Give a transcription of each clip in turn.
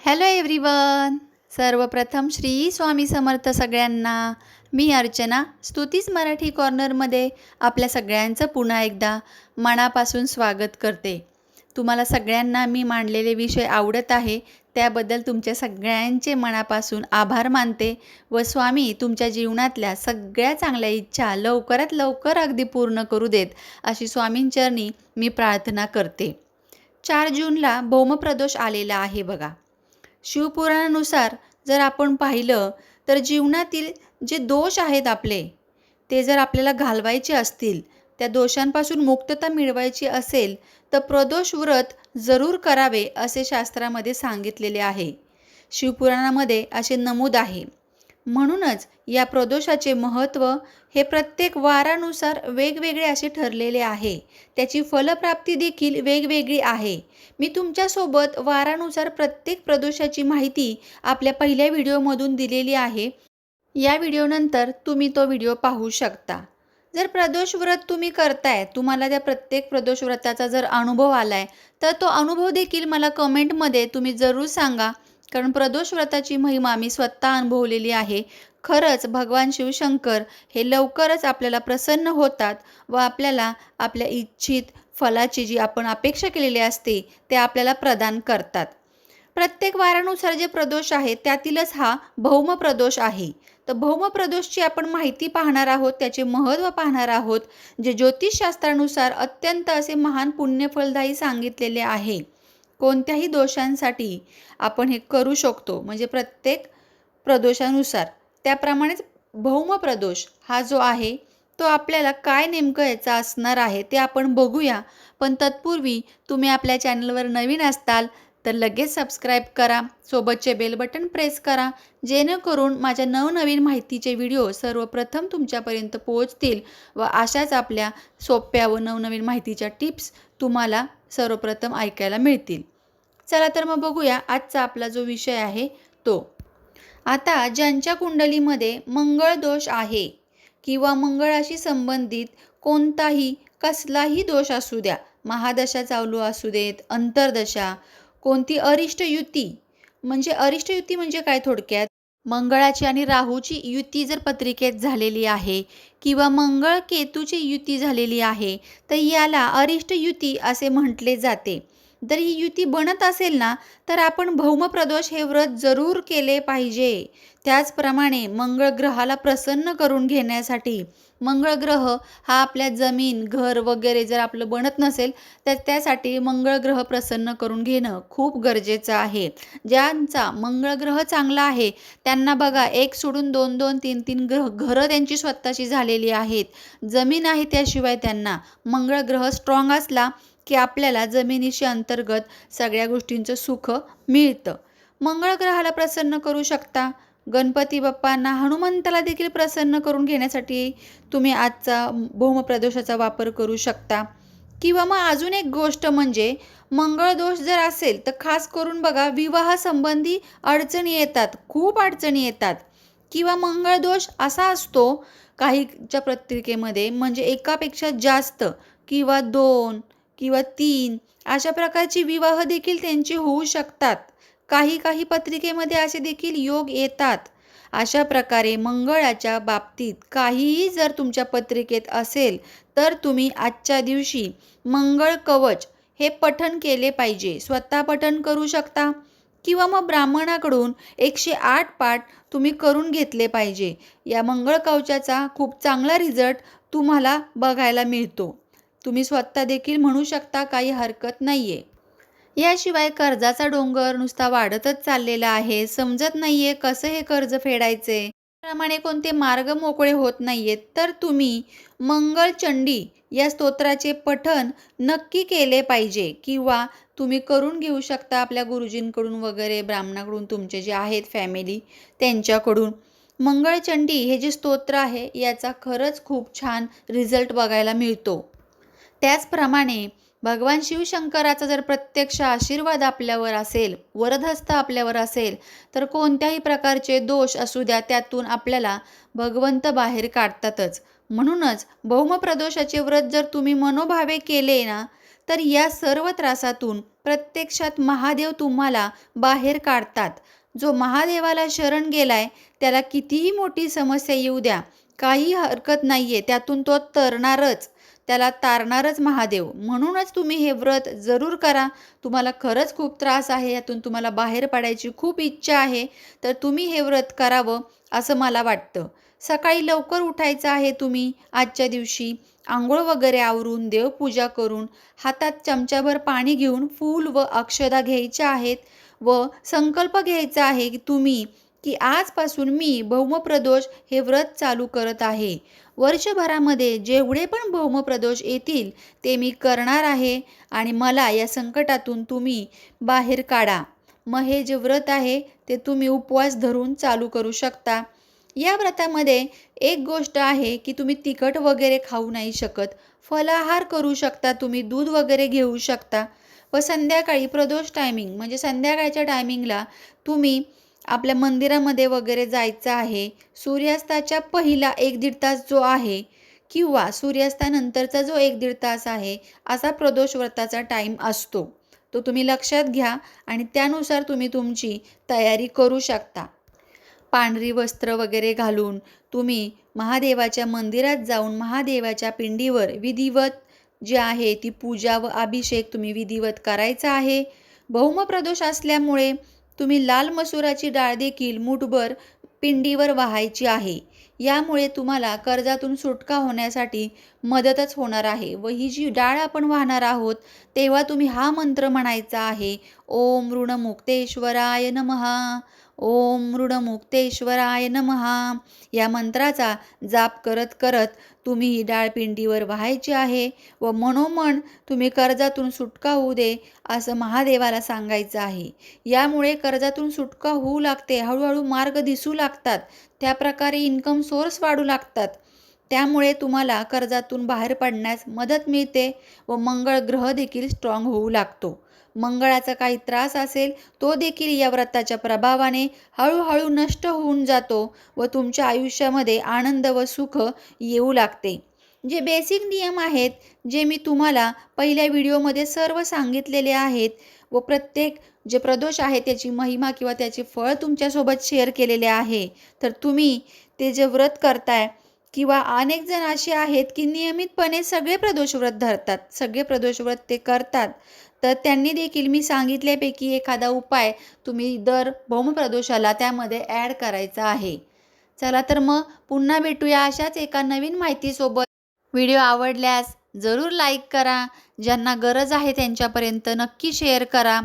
Hello everyone सर्वप्रथम श्री स्वामी समर्थ सगळ्यांना. मी अर्चना स्तुतीच मराठी कॉर्नरमध्ये आपल्या सगळ्यांचं पुन्हा एकदा मनापासून स्वागत करते. तुम्हाला सगळ्यांना मी मांडलेले विषय आवडत आहे त्याबद्दल तुमच्या सगळ्यांचे मनापासून आभार मानते व स्वामी तुमच्या जीवनातल्या सगळ्या चांगल्या इच्छा लवकरात लवकर अगदी पूर्ण करू देत अशी स्वामींचरणी मी प्रार्थना करते. चार जूनला भौमप्रदोष आलेला आहे बघा. शिवपुराणानुसार जर आपण पाहिलं तर जीवनातील जे दोष आहेत आपले ते जर आपल्याला घालवायचे असतील त्या दोषांपासून मुक्तता मिळवायची असेल तर प्रदोष व्रत जरूर करावे असे शास्त्रामध्ये सांगितलेले आहे. शिवपुराणामध्ये असे नमूद आहे. म्हणूनच या प्रदोषाचे महत्त्व हे प्रत्येक वारानुसार वेगवेगळे असे ठरलेले आहे. त्याची फलप्राप्ती देखील वेगवेगळी आहे. मी तुमच्यासोबत वारानुसार प्रत्येक प्रदोषाची माहिती आपल्या पहिल्या व्हिडिओमधून दिलेली आहे. या व्हिडिओनंतर तुम्ही तो व्हिडिओ पाहू शकता. जर प्रदोष व्रत तुम्ही करताय तुम्हाला त्या प्रत्येक प्रदोष व्रताचा जर अनुभव आलाय तर तो अनुभव देखील मला कमेंटमध्ये तुम्ही जरूर सांगा. कारण प्रदोष व्रताची महिमा मी स्वतः अनुभवलेली आहे. खरंच भगवान शिवशंकर हे लवकरच आपल्याला प्रसन्न होतात व आपल्याला आपल्या इच्छित फलाची जी आपण अपेक्षा केलेली असते ते आपल्याला प्रदान करतात. प्रत्येक वारानुसार जे प्रदोष आहे त्यातीलच हा भौम प्रदोष आहे. तर भौम प्रदोषची आपण माहिती पाहणार आहोत त्याचे महत्त्व पाहणार आहोत. जे ज्योतिषशास्त्रानुसार अत्यंत असे महान पुण्यफलदायी सांगितलेले आहे. कोणत्याही दोषांसाठी आपण हे करू शकतो. म्हणजे प्रत्येक प्रदोषानुसार. त्याप्रमाणेच भौम प्रदोष हा जो आहे तो आपल्याला काय नेमकं याचा असणार आहे ते आपण बघूया. पण तत्पूर्वी तुम्ही आपल्या चॅनलवर नवीन असताल तर लगेच सबस्क्राईब करा. सोबतचे बेल बटन प्रेस करा. जेणेकरून माझ्या नवनवीन माहितीचे व्हिडिओ सर्वप्रथम तुमच्यापर्यंत पोहोचतील व अशाच आपल्या सोप्या व नवनवीन माहितीच्या टिप्स तुम्हाला सर्वप्रथम ऐकायला मिळतील. चला तर मग बघूया आजचा आपला जो विषय आहे तो. आता ज्यांच्या कुंडलीमध्ये मंगळ दोष आहे किंवा मंगळाशी संबंधित कोणताही कसलाही दोष असू द्या महादशा चालू असू देत अंतर्दशा कोणती अरिष्ट युती म्हणजे अरिष्ट युती म्हणजे काय थोडक्यात? मंगळाची आणि राहूची युती जर पत्रिकेत झालेली आहे किंवा मंगळ केतूची युती झालेली आहे तर याला अरिष्ट युती असे म्हटले जाते. जर ही युती बनत असेल ना तर आपण भौमप्रदोष हे व्रत जरूर केले पाहिजे. त्याचप्रमाणे मंगळ ग्रहाला प्रसन्न करून घेण्यासाठी मंगळ ग्रह हा आपल्या जमीन घर वगैरे जर आपलं बनत नसेल तर त्यासाठी मंगळ ग्रह प्रसन्न करून घेणं खूप गरजेचं आहे. ज्यांचा मंगळ ग्रह चांगला आहे त्यांना बघा एक सोडून दोन दोन तीन तीन ग्रह घरं त्यांची स्वतःची झालेली आहेत. जमीन आहे त्याशिवाय त्यांना मंगळ ग्रह स्ट्रॉंग असला की आपल्याला जमिनीशी अंतर्गत सगळ्या गोष्टींचं सुख मिळतं. मंगळ ग्रहाला प्रसन्न करू शकता. गणपती बाप्पांना हनुमंताला देखील प्रसन्न करून घेण्यासाठी तुम्ही आजचा भौमप्रदोषाचा वापर करू शकता. किंवा मग अजून एक गोष्ट म्हणजे मंगळ दोष जर असेल तर खास करून बघा विवाहासंबंधी अडचणी येतात खूप अडचणी येतात. किंवा मंगळ दोष असा असतो काहीच्या पत्रिकेमध्ये म्हणजे एकापेक्षा जास्त किंवा दोन किंवा तीन अशा प्रकारची विवाह देखील त्यांचे होऊ शकतात. काही काही पत्रिकेमध्ये असे देखील योग येतात. अशा प्रकारे मंगळाच्या बाबतीत काहीही जर तुमच्या पत्रिकेत असेल तर तुम्ही आजच्या दिवशी मंगळ कवच हे पठण केले पाहिजे. स्वतः पठण करू शकता किंवा मग ब्राह्मणाकडून एकशे आठ पाठ तुम्ही करून घेतले पाहिजे. या मंगळ कवचाचा खूप चांगला रिझल्ट तुम्हाला बघायला मिळतो. तुम्ही स्वतः देखील म्हणू शकता काही हरकत नाही आहे याशिवाय कर्जाचा डोंगर नुसता वाढतच चाललेला आहे. समजत नाही आहे कसं हे कर्ज फेडायचे? त्याप्रमाणे कोणते मार्ग मोकळे होत नाही आहेत तर तुम्ही मंगळचंडी या स्तोत्राचे पठण नक्की केले पाहिजे किंवा तुम्ही करून घेऊ शकता आपल्या गुरुजींकडून वगैरे ब्राह्मणाकडून तुमचे जे आहेत फॅमिली त्यांच्याकडून. मंगळचंडी हे जे स्तोत्र आहे याचा खरंच खूप छान रिझल्ट बघायला मिळतो. त्याचप्रमाणे भगवान शिवशंकराचा जर प्रत्यक्ष आशीर्वाद आपल्यावर असेल वरदहस्त आपल्यावर असेल तर कोणत्याही प्रकारचे दोष असू द्या त्यातून आपल्याला भगवंत बाहेर काढतातच. म्हणूनच भौमप्रदोषाचे व्रत जर तुम्ही मनोभावे केले ना तर या सर्व त्रासातून प्रत्यक्षात महादेव तुम्हाला बाहेर काढतात. जो महादेवाला शरण गेलाय त्याला कितीही मोठी समस्या येऊ द्या काही हरकत नाही आहे त्यातून तो तरणारच त्याला तारणारच महादेव. म्हणूनच तुम्ही हे व्रत जरूर करा. तुम्हाला खरंच खूप त्रास आहे यातून तुम्हाला बाहेर पडायची खूप इच्छा आहे तर तुम्ही हे व्रत करावं असं मला वाटतं. सकाळी लवकर उठायचं आहे तुम्ही आजच्या दिवशी. आंघोळ वगैरे आवरून देवपूजा करून हातात चमच्याभर पाणी घेऊन फूल व अक्षदा घ्यायच्या आहेत व संकल्प घ्यायचा आहे की तुम्ही की आजपासून मी भौमप्रदोष हे व्रत चालू करत आहे. वर्षभरामध्ये जेवढे पण भौमप्रदोष येतील ते मी करणार आहे आणि मला या संकटातून तुम्ही बाहेर काढा. मग हे जे व्रत आहे ते तुम्ही उपवास धरून चालू करू शकता. या व्रतामध्ये एक गोष्ट आहे की तुम्ही तिखट वगैरे खाऊ नाही शकत. फलाहार करू शकता तुम्ही दूध वगैरे घेऊ शकता. व संध्याकाळी प्रदोष टायमिंग म्हणजे संध्याकाळच्या टायमिंगला तुम्ही आपल्या मंदिरामध्ये वगैरे जायचं आहे. सूर्यास्ताच्या पहिला एक दीड तास जो आहे किंवा सूर्यास्तानंतरचा जो एक दीड तास आहे असा प्रदोष व्रताचा टाईम असतो. तो तुम्ही लक्षात घ्या आणि त्यानुसार तुम्ही तुमची तयारी करू शकता. पांढरी वस्त्र वगैरे घालून तुम्ही महादेवाच्या मंदिरात जाऊन महादेवाच्या पिंडीवर विधिवत जी आहे ती पूजा व अभिषेक तुम्ही विधिवत करायचा आहे. भौमप्रदोष असल्यामुळे तुम्ही लाल मसुराची डाळ देखील मुठभर पिंडीवर वाहायची आहे. यामुळे तुम्हाला कर्जातून सुटका होण्यासाठी मदतच होणार आहे व ही जी डाळ आपण वाहणार आहोत तेव्हा तुम्ही हा मंत्र म्हणायचा आहे. ओम ऋणमुक्तेश्वराय नमहा ओम मृडमुक्तेश्वराय नमहा या मंत्राचा जाप करत करत तुम्ही ही डाळ पिंडीवर व्हायची आहे व मनोमन तुम्ही कर्जातून सुटका होऊ दे असं महादेवाला सांगायचं आहे. यामुळे कर्जातून सुटका होऊ लागते हळूहळू मार्ग दिसू लागतात त्या प्रकारे इन्कम सोर्स वाढू लागतात. त्यामुळे तुम्हाला कर्जातून बाहेर पडण्यास मदत मिळते व मंगळ ग्रह देखील स्ट्रॉंग होऊ लागतो. मंगळाचा काही त्रास असेल तो देखील या व्रताच्या प्रभावाने हळूहळू नष्ट होऊन जातो व तुमच्या आयुष्यामध्ये आनंद व सुख येऊ लागते. जे बेसिक नियम आहेत जे मी तुम्हाला पहिल्या व्हिडिओमध्ये सर्व सांगितलेले आहेत व प्रत्येक जे प्रदोष आहे त्याची महिमा किंवा त्याचे फळ तुमच्यासोबत शेअर केलेले आहे तर तुम्ही ते जे व्रत करताय किंवा अनेक जण असे आहेत की नियमितपणे सगळे प्रदोष व्रत धरतात सगळे प्रदोष व्रत ते करतात. तर त्यांनी देखील मी सांगितल्यापैकी एखादा उपाय तुम्ही दर भौमप्रदोषाला त्यामध्ये ॲड करायचा आहे. चला तर मग पुन्हा भेटूया अशाच एका नवीन माहितीसोबत. व्हिडिओ आवडल्यास जरूर लाईक करा ज्यांना गरज आहे त्यांच्यापर्यंत नक्की शेअर करा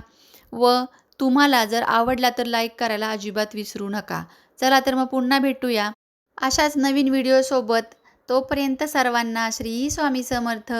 व तुम्हाला जर आवडला तर लाईक करायला अजिबात विसरू नका. चला तर मग पुन्हा भेटूया. अशाच नवीन व्हिडिओसोबत तोपर्यंत सर्वांना श्री स्वामी समर्थ.